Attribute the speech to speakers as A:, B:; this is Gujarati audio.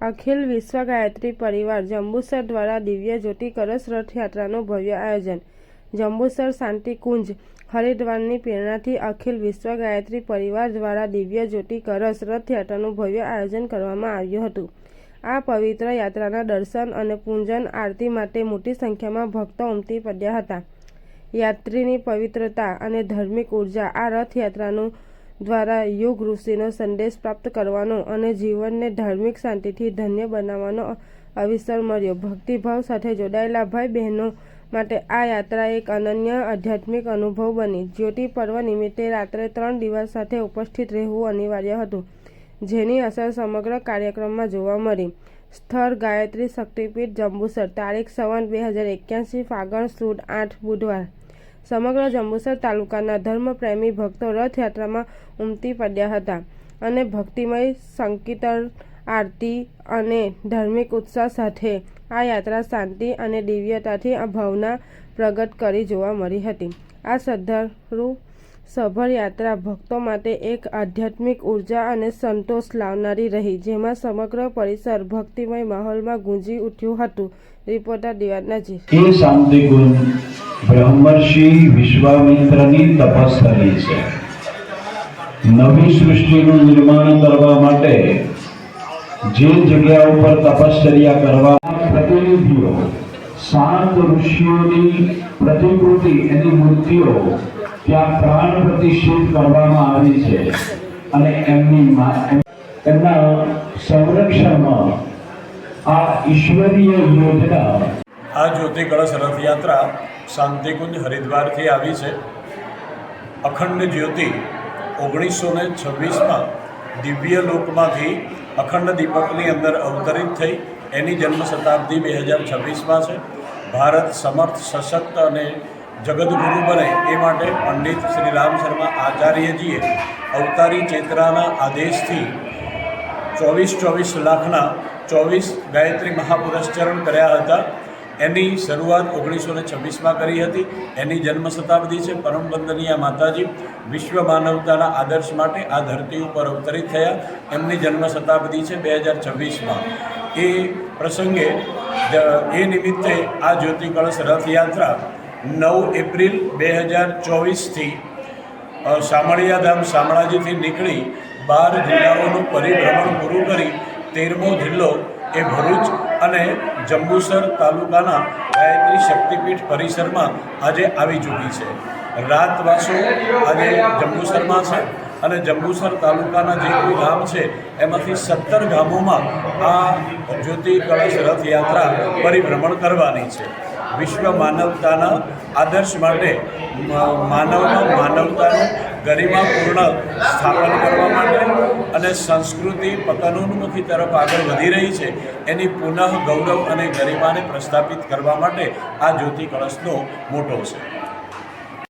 A: અખિલ વિશ્વ ગાયત્રી પરિવાર જંબુસર દ્વારા દિવ્ય જ્યોતિ કળશ રથયાત્રાનું ભવ્ય આયોજન. જંબુસર શાંતિકુંજ, હરિદ્વારની પ્રેરણાથી અખિલ વિશ્વ ગાયત્રી પરિવાર દ્વારા દિવ્ય જ્યોતિ કળશ રથયાત્રાનું ભવ્ય આયોજન કરવામાં આવ્યું હતું. આ પવિત્ર યાત્રાના દર્શન અને પૂજન આરતી માટે મોટી સંખ્યામાં ભક્તો ઉમટી પડ્યા હતા. યાત્રીની પવિત્રતા અને ધાર્મિક ઊર્જા આ રથયાત્રાનું દ્વારા યોગ ઋષિનો સંદેશ પ્રાપ્ત કરવાનો અને જીવનને ધાર્મિક શાંતિથી ધન્ય બનાવવાનો અવસર મળ્યો. ભક્તિભાવ સાથે જોડાયેલા ભાઈ બહેનો માટે આ યાત્રા એક અનન્ય આધ્યાત્મિક અનુભવ બની. જ્યોતિ પર્વ નિમિત્તે રાત્રે ત્રણ દિવસ સાથે ઉપસ્થિત રહેવું અનિવાર્ય હતું, જેની અસર સમગ્ર કાર્યક્રમમાં જોવા મળી. સ્થળ ગાયત્રી શક્તિપીઠ જંબુસર, તારીખ સવન, બે હજાર એક્યાસી, ફાગણ, સુદ, આઠ, બુધવાર. સમગ્ર જંબુસર તાલુકાના ધર્મપ્રેમી ભક્તો રથયાત્રામાં ઉમટી પડ્યા હતા અને ભક્તિમય સંકીર્તન, આરતી અને ધાર્મિક ઉત્સાહ સાથે આ યાત્રા શાંતિ અને દિવ્યતાથી આ ભાવના પ્રગટ કરી જોવા મળી હતી. આ શ્રદ્ધાળુ સભર યાત્રા ભક્તો માટે એક આધ્યાત્મિક ઊર્જા અને સંતોષ લાવનારી રહી, જેમાં સમગ્ર પરિસર ભક્તિમય માહોલમાં ગુંજી ઉઠ્યું હતું. રિપોર્ટર દિવાનજી
B: એ ગુણ, બ્રહ્મર્ષિ વિશ્વામિત્રની તપસ્થલી છે. નવી સૃષ્ટિનું નિર્માણ કરવા માટે જે જગ્યા ઉપર તપશ્ચર્યા કરવા પ્રતિનિધિઓ, સાત ઋષિઓની પ્રતિકૃતિ એની મૂર્તિઓ ત્યાં પ્રાણ પ્રતિષ્ઠિત કરવામાં આવી છે અને એમની એમના સંરક્ષણમાં આ ઈશ્વરીય યોજના
C: આ જ્યોતિ કળશ રથયાત્રા શાંતિકુંજ હરિદ્વારથી આવી છે. અખંડ જ્યોતિ ઓગણીસો ને છવ્વીસમાં દિવ્ય લોકમાંથી અખંડ દીપકની અંદર અવતરિત થઈ. એની જન્મ શતાબ્દી બે હજાર છવ્વીસમાં છે. ભારત સમર્થ, સશક્ત અને જગદગુરુ બને એ માટે પંડિત શ્રી રામ શર્મા આચાર્યજીએ અવતારી ચેતરાના આદેશથી ચોવીસ ચોવીસ લાખના ચોવીસ ગાયત્રી મહાપુરસ્ચરણ કર્યા હતા. એની શરૂઆત ઓગણીસો ને છવ્વીસમાં કરી હતી. એની જન્મ શતાબ્દી છે પરમ વંદનીય માતાજી. વિશ્વ માનવતાના આદર્શ માટે આ ધરતી ઉપર અવતરિત થયા. એમની જન્મ શતાબ્દી છે બે હજાર છવ્વીસમાં. એ પ્રસંગે એ નિમિત્તે આ જ્યોતિ કળશ રથયાત્રા નવ એપ્રિલ બે હજાર ચોવીસથી શામળિયાધામ શામળાજીથી નીકળી બાર જિલ્લાઓનું પરિભ્રમણ પૂરું કરી તેરમો જિલ્લો એ ભરૂચ અને જંબુસર તાલુકાના ગાયત્રી શક્તિપીઠ પરિસરમાં આજે આવી ચૂકી છે. રાતવાસો આજે જંબુસરમાં છે અને જંબુસર તાલુકાના જે કોઈ ગામ છે, એમાંથી સત્તર ગામોમાં આ જ્યોતિ કળશ રથયાત્રા પરિભ્રમણ કરવાની છે. વિશ્વ માનવતાના આદર્શ માટે માનવનો માનવતાનું ગરિમાપૂર્ણ સ્થાપન કરવા માટે અને સંસ્કૃતિ પતનોન્મુખી તરફ આગળ વધી રહી છે, એની પુનઃ ગૌરવ અને ગરિમાને પ્રસ્થાપિત કરવા માટે આ જ્યોતિ કળશનો મોટો છે.